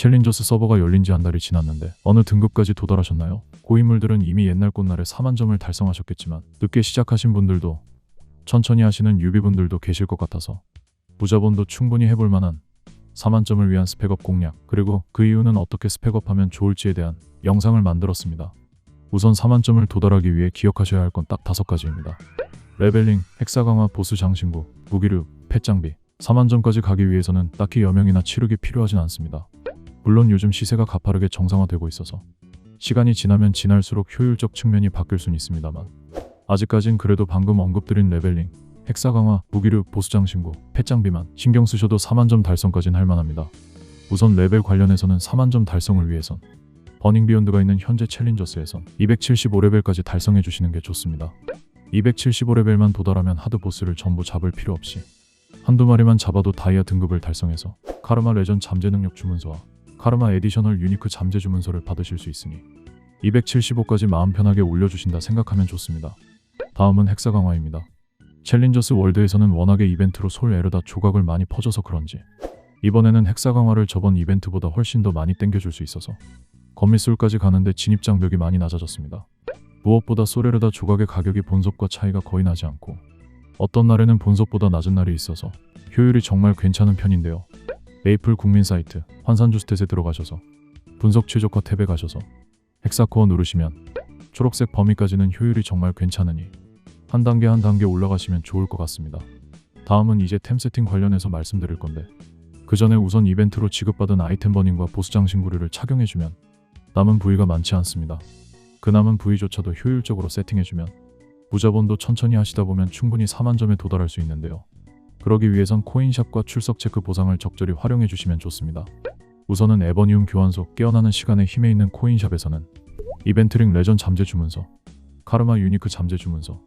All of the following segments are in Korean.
챌린저스 서버가 열린 지 한 달이 지났는데 어느 등급까지 도달하셨나요? 고인물들은 이미 옛날 꽃날에 4만 점을 달성하셨겠지만 늦게 시작하신 분들도 천천히 하시는 유비분들도 계실 것 같아서 부자본도 충분히 해볼 만한 4만 점을 위한 스펙업 공략 그리고 그 이유는 어떻게 스펙업하면 좋을지에 대한 영상을 만들었습니다. 우선 4만 점을 도달하기 위해 기억하셔야 할 건딱 다섯 가지입니다. 레벨링, 핵사 강화, 보스 장신구, 무기류, 펫 장비 4만 점까지 가기 위해서는 딱히 여명이나 치르기 필요하진 않습니다. 물론 요즘 시세가 가파르게 정상화되고 있어서 시간이 지나면 지날수록 효율적 측면이 바뀔 수는 있습니다만 아직까진 그래도 방금 언급드린 레벨링, 핵사 강화, 무기류, 보스 장신구, 펫 장비만 신경 쓰셔도 4만 점 달성까진 할 만합니다. 우선 레벨 관련해서는 4만 점 달성을 위해선 버닝 비욘드가 있는 현재 챌린저스에선 275레벨까지 달성해 주시는 게 좋습니다. 275레벨만 도달하면 하드 보스를 전부 잡을 필요 없이 한두 마리만 잡아도 다이아 등급을 달성해서 카르마 레전 잠재 능력 주문서와 카르마 에디셔널 유니크 잠재 주문서를 받으실 수 있으니 275까지 마음 편하게 올려주신다 생각하면 좋습니다. 다음은 헥사 강화입니다. 챌린저스 월드에서는 워낙에 이벤트로 솔 에르다 조각을 많이 퍼져서 그런지 이번에는 헥사 강화를 저번 이벤트보다 훨씬 더 많이 땡겨줄 수 있어서 건미솔까지 가는데 진입 장벽이 많이 낮아졌습니다. 무엇보다 소레르다 조각의 가격이 본섭과 차이가 거의 나지 않고 어떤 날에는 본섭보다 낮은 날이 있어서 효율이 정말 괜찮은 편인데요. 메이플 국민 사이트 환산주 스탯에 들어가셔서 분석 최적화 탭에 가셔서 헥사코어 누르시면 초록색 범위까지는 효율이 정말 괜찮으니 한 단계 한 단계 올라가시면 좋을 것 같습니다. 다음은 이제 템 세팅 관련해서 말씀드릴 건데 그 전에 우선 이벤트로 지급받은 아이템 버닝과 보스 장 신구류를 착용해주면 남은 부위가 많지 않습니다. 그 남은 부위조차도 효율적으로 세팅해주면 무자본도 천천히 하시다 보면 충분히 4만 점에 도달할 수 있는데요. 그러기 위해선 코인샵과 출석 체크 보상을 적절히 활용해 주시면 좋습니다. 우선은 에버니움 교환소 깨어나는 시간에 힘에 있는 코인샵에서는 이벤트링 레전 잠재 주문서, 카르마 유니크 잠재 주문서,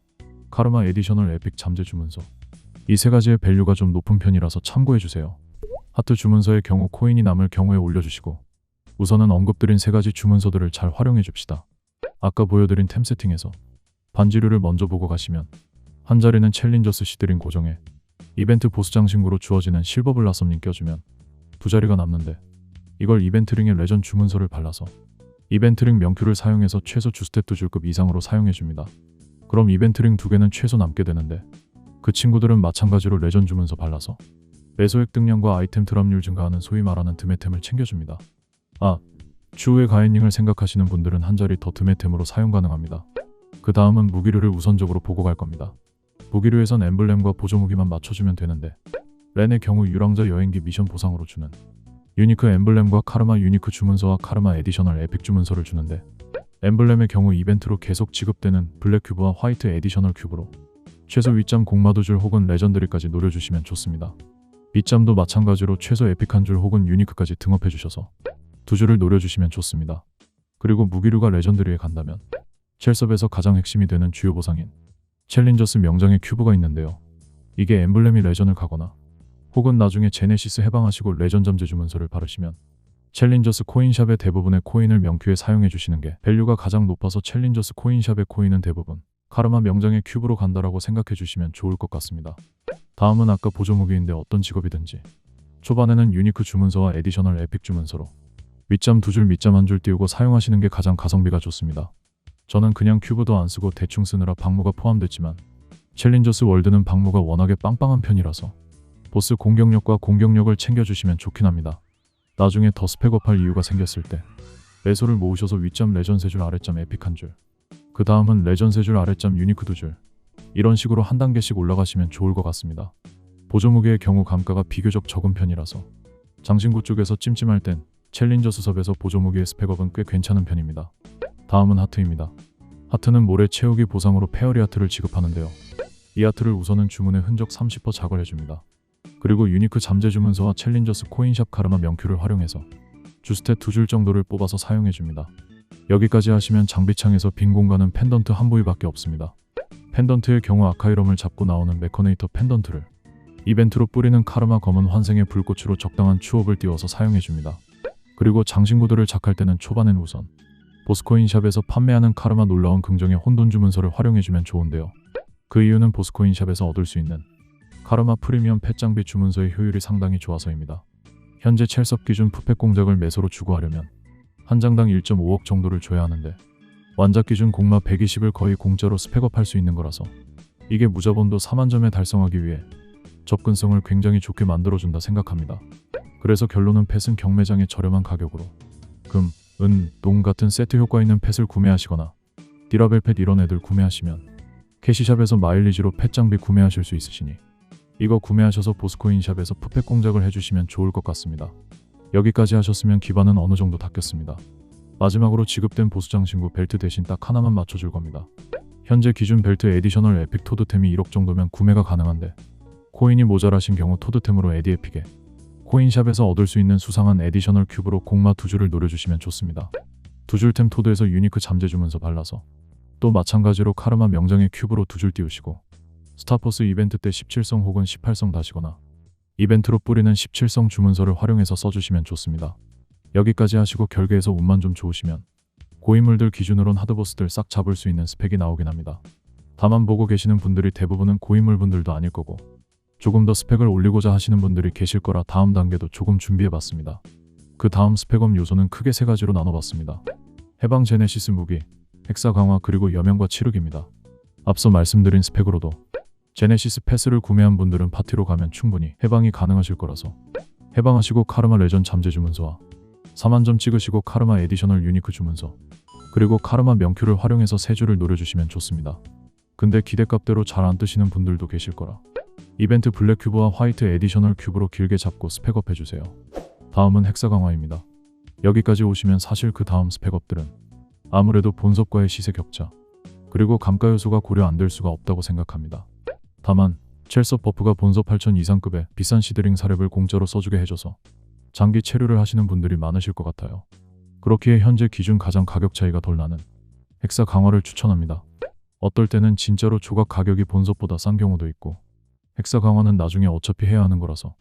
카르마 에디셔널 에픽 잠재 주문서 이 세 가지의 밸류가 좀 높은 편이라서 참고해 주세요. 하트 주문서의 경우 코인이 남을 경우에 올려주시고 우선은 언급드린 세 가지 주문서들을 잘 활용해 줍시다. 아까 보여드린 템 세팅에서 반지류를 먼저 보고 가시면 한 자리는 챌린저스 시드링 고정에 이벤트 보스 장신구로 주어지는 실버 블라썸링 껴주면 두 자리가 남는데 이걸 이벤트링의 레전 주문서를 발라서 이벤트링 명큐를 사용해서 최소 주스텝 두 줄급 이상으로 사용해줍니다. 그럼 이벤트링 두 개는 최소 남게 되는데 그 친구들은 마찬가지로 레전 주문서 발라서 매소 획득량과 아이템 드랍률 증가하는 소위 말하는 드메템을 챙겨줍니다. 아, 추후에 가엔닝을 생각하시는 분들은 한 자리 더 드메템으로 사용 가능합니다. 그 다음은 무기류를 우선적으로 보고 갈 겁니다. 무기류에선 엠블렘과 보조무기만 맞춰주면 되는데 렌의 경우 유랑자 여행기 미션 보상으로 주는 유니크 엠블렘과 카르마 유니크 주문서와 카르마 에디셔널 에픽 주문서를 주는데 엠블렘의 경우 이벤트로 계속 지급되는 블랙 큐브와 화이트 에디셔널 큐브로 최소 윗점 공마도줄 혹은 레전드리까지 노려주시면 좋습니다. 밑점도 마찬가지로 최소 에픽한 줄 혹은 유니크까지 등업해 주셔서 두 줄을 노려주시면 좋습니다. 그리고 무기류가 레전드리에 간다면 첼섭에서 가장 핵심이 되는 주요 보상인 챌린저스 명장의 큐브가 있는데요. 이게 엠블렘이 레전을 가거나 혹은 나중에 제네시스 해방하시고 레전 잠재 주문서를 바르시면 챌린저스 코인샵의 대부분의 코인을 명큐에 사용해 주시는 게 밸류가 가장 높아서 챌린저스 코인샵의 코인은 대부분 카르마 명장의 큐브로 간다라고 생각해 주시면 좋을 것 같습니다. 다음은 아까 보조무기인데 어떤 직업이든지 초반에는 유니크 주문서와 에디셔널 에픽 주문서로 윗점 두 줄 밑점 한 줄 띄우고 사용하시는 게 가장 가성비가 좋습니다. 저는 그냥 큐브도 안 쓰고 대충 쓰느라 방무가 포함됐지만 챌린저스 월드는 방무가 워낙에 빵빵한 편이라서 보스 공격력과 공격력을 챙겨주시면 좋긴 합니다. 나중에 더 스펙업할 이유가 생겼을 때 매소를 모으셔서 윗점 레전 세줄 아랫점 에픽 한 줄, 그 다음은 레전 세줄 아랫점 유니크 두 줄, 이런 식으로 한 단계씩 올라가시면 좋을 것 같습니다. 보조무게의 경우 감가가 비교적 적은 편이라서 장신구 쪽에서 찜찜할 땐 챌린저 수섭에서 보조무기의 스펙업은 꽤 괜찮은 편입니다. 다음은 하트입니다. 하트는 모래 채우기 보상으로 페어리 하트를 지급하는데요. 이 하트를 우선은 주문의 흔적 30% 작업해줍니다. 그리고 유니크 잠재 주문서와 챌린저스 코인샵 카르마 명큐를 활용해서 주스탯 두 줄 정도를 뽑아서 사용해줍니다. 여기까지 하시면 장비창에서 빈 공간은 펜던트 한 부위밖에 없습니다. 펜던트의 경우 아카이럼을 잡고 나오는 메커네이터 펜던트를 이벤트로 뿌리는 카르마 검은 환생의 불꽃으로 적당한 추업을 띄워서 사용해줍니다. 그리고 장신구들을 작할 때는 초반엔 우선 보스코인샵에서 판매하는 카르마 놀라운 긍정의 혼돈 주문서를 활용해주면 좋은데요. 그 이유는 보스코인샵에서 얻을 수 있는 카르마 프리미엄 펫 장비 주문서의 효율이 상당히 좋아서입니다. 현재 첼섭 기준 푸펫 공작을 매소로 추구하려면 한 장당 1.5억 정도를 줘야 하는데 완작 기준 공마 120을 거의 공짜로 스펙업할 수 있는 거라서 이게 무자본도 4만 점에 달성하기 위해 접근성을 굉장히 좋게 만들어준다 생각합니다. 그래서 결론은 펫은 경매장의 저렴한 가격으로 금, 은, 농 같은 세트 효과 있는 펫을 구매하시거나 디라벨 펫 이런 애들 구매하시면 캐시샵에서 마일리지로 펫 장비 구매하실 수 있으시니 이거 구매하셔서 보스코인샵에서 푸펫 공작을 해주시면 좋을 것 같습니다. 여기까지 하셨으면 기반은 어느 정도 닦였습니다. 마지막으로 지급된 보수장 신구 벨트 대신 딱 하나만 맞춰줄 겁니다. 현재 기준 벨트 에디셔널 에픽 토드템이 1억 정도면 구매가 가능한데 코인이 모자라신 경우 토드템으로 에디 에픽에 코인샵에서 얻을 수 있는 수상한 에디셔널 큐브로 공마 두 줄을 노려주시면 좋습니다. 두 줄템 토드에서 유니크 잠재 주문서 발라서 또 마찬가지로 카르마 명장의 큐브로 두 줄 띄우시고 스타포스 이벤트 때 17성 혹은 18성 다시거나 이벤트로 뿌리는 17성 주문서를 활용해서 써주시면 좋습니다. 여기까지 하시고 결계에서 운만 좀 좋으시면 고인물들 기준으론 하드보스들 싹 잡을 수 있는 스펙이 나오긴 합니다. 다만 보고 계시는 분들이 대부분은 고인물 분들도 아닐 거고 조금 더 스펙을 올리고자 하시는 분들이 계실 거라 다음 단계도 조금 준비해봤습니다. 그 다음 스펙업 요소는 크게 세 가지로 나눠봤습니다. 해방 제네시스 무기, 핵사 강화 그리고 여명과 치르기입니다. 앞서 말씀드린 스펙으로도 제네시스 패스를 구매한 분들은 파티로 가면 충분히 해방이 가능하실 거라서 해방하시고 카르마 레전 잠재 주문서와 4만점 찍으시고 카르마 에디셔널 유니크 주문서 그리고 카르마 명큐를 활용해서 세 줄을 노려주시면 좋습니다. 근데 기대값대로 잘 안 뜨시는 분들도 계실 거라 이벤트 블랙 큐브와 화이트 에디셔널 큐브로 길게 잡고 스펙업 해주세요. 다음은 헥사 강화입니다. 여기까지 오시면 사실 그 다음 스펙업들은 아무래도 본섭과의 시세 격차 그리고 감가 요소가 고려 안 될 수가 없다고 생각합니다. 다만 첼섭 버프가 본섭 8천 이상급의 비싼 시드링 사렙을 공짜로 써주게 해줘서 장기 체류를 하시는 분들이 많으실 것 같아요. 그렇기에 현재 기준 가장 가격 차이가 덜 나는 헥사 강화를 추천합니다. 어떨 때는 진짜로 조각 가격이 본섭보다 싼 경우도 있고 헥사 강화는 나중에 어차피 해야 하는 거라서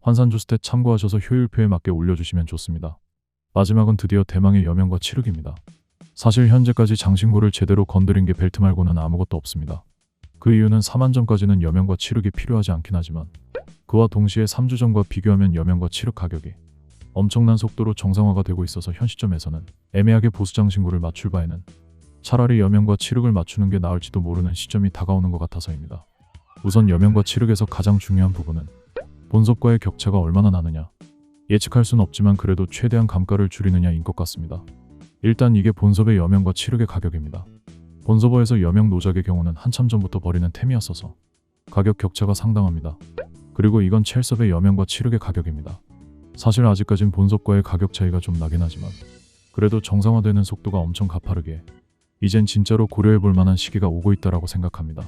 환산 조 스탯 참고하셔서 효율표에 맞게 올려주시면 좋습니다. 마지막은 드디어 대망의 여명과 치르기입니다. 사실 현재까지 장신구를 제대로 건드린 게 벨트 말고는 아무것도 없습니다. 그 이유는 4만점까지는 여명과 치르기 필요하지 않긴 하지만 그와 동시에 3주 전과 비교하면 여명과 치륵 가격이 엄청난 속도로 정상화가 되고 있어서 현 시점에서는 애매하게 보수장 신구를 맞출 바에는 차라리 여명과 치륵을 맞추는 게 나을지도 모르는 시점이 다가오는 것 같아서입니다. 우선 여명과 치륵에서 가장 중요한 부분은 본섭과의 격차가 얼마나 나느냐 예측할 순 없지만 그래도 최대한 감가를 줄이느냐인 것 같습니다. 일단 이게 본섭의 여명과 치륵의 가격입니다. 본서버에서 여명 노작의 경우는 한참 전부터 버리는 템이었어서 가격 격차가 상당합니다. 그리고 이건 첼섭의 여명과 치륵의 가격입니다. 사실 아직까진 본섭과의 가격 차이가 좀 나긴 하지만 그래도 정상화되는 속도가 엄청 가파르게 이젠 진짜로 고려해 볼 만한 시기가 오고 있다라고 생각합니다.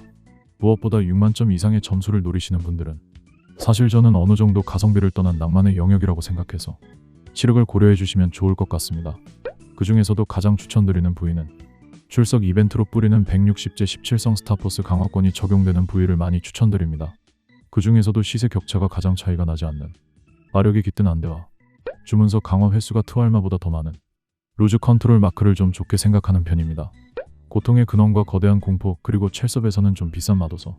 무엇보다 6만 점 이상의 점수를 노리시는 분들은 사실 저는 어느 정도 가성비를 떠난 낭만의 영역이라고 생각해서 치륵을 고려해 주시면 좋을 것 같습니다. 그 중에서도 가장 추천드리는 부위는 출석 이벤트로 뿌리는 160제 17성 스타포스 강화권이 적용되는 부위를 많이 추천드립니다. 그 중에서도 시세 격차가 가장 차이가 나지 않는 마력이 깃든 안대와 주문서 강화 횟수가 트알마보다 더 많은 루즈 컨트롤 마크를 좀 좋게 생각하는 편입니다. 고통의 근원과 거대한 공포 그리고 첼섭에서는 좀 비싼 마도서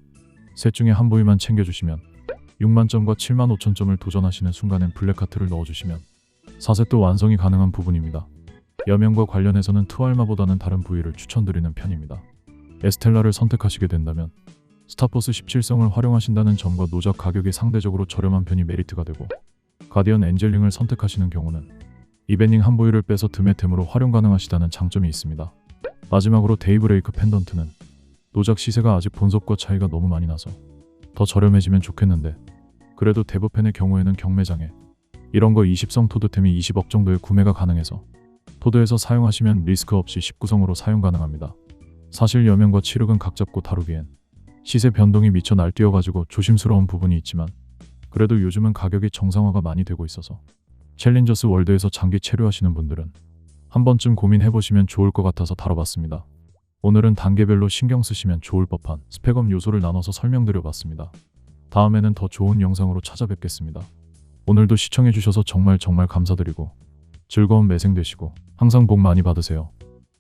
셋 중에 한 부위만 챙겨주시면 6만 점과 7만 5천 점을 도전하시는 순간엔 블랙하트를 넣어주시면 4세또 완성이 가능한 부분입니다. 여명과 관련해서는 투알마보다는 다른 부위를 추천드리는 편입니다. 에스텔라를 선택하시게 된다면 스타포스 17성을 활용하신다는 점과 노작 가격이 상대적으로 저렴한 편이 메리트가 되고 가디언 엔젤링을 선택하시는 경우는 이베닝 한 부위를 빼서 드메템으로 활용 가능하시다는 장점이 있습니다. 마지막으로 데이브레이크 펜던트는 노작 시세가 아직 본섭과 차이가 너무 많이 나서 더 저렴해지면 좋겠는데 그래도 대부펜의 경우에는 경매장에 이런 거 20성 토드템이 20억 정도의 구매가 가능해서 토드에서 사용하시면 리스크 없이 19성으로 사용 가능합니다. 사실 여명과 치륵은 각 잡고 다루기엔 시세 변동이 미쳐 날뛰어가지고 조심스러운 부분이 있지만 그래도 요즘은 가격이 정상화가 많이 되고 있어서 챌린저스 월드에서 장기 체류하시는 분들은 한 번쯤 고민해보시면 좋을 것 같아서 다뤄봤습니다. 오늘은 단계별로 신경 쓰시면 좋을 법한 스펙업 요소를 나눠서 설명드려봤습니다. 다음에는 더 좋은 영상으로 찾아뵙겠습니다. 오늘도 시청해주셔서 정말 정말 감사드리고 즐거운 매생 되시고 항상 복 많이 받으세요.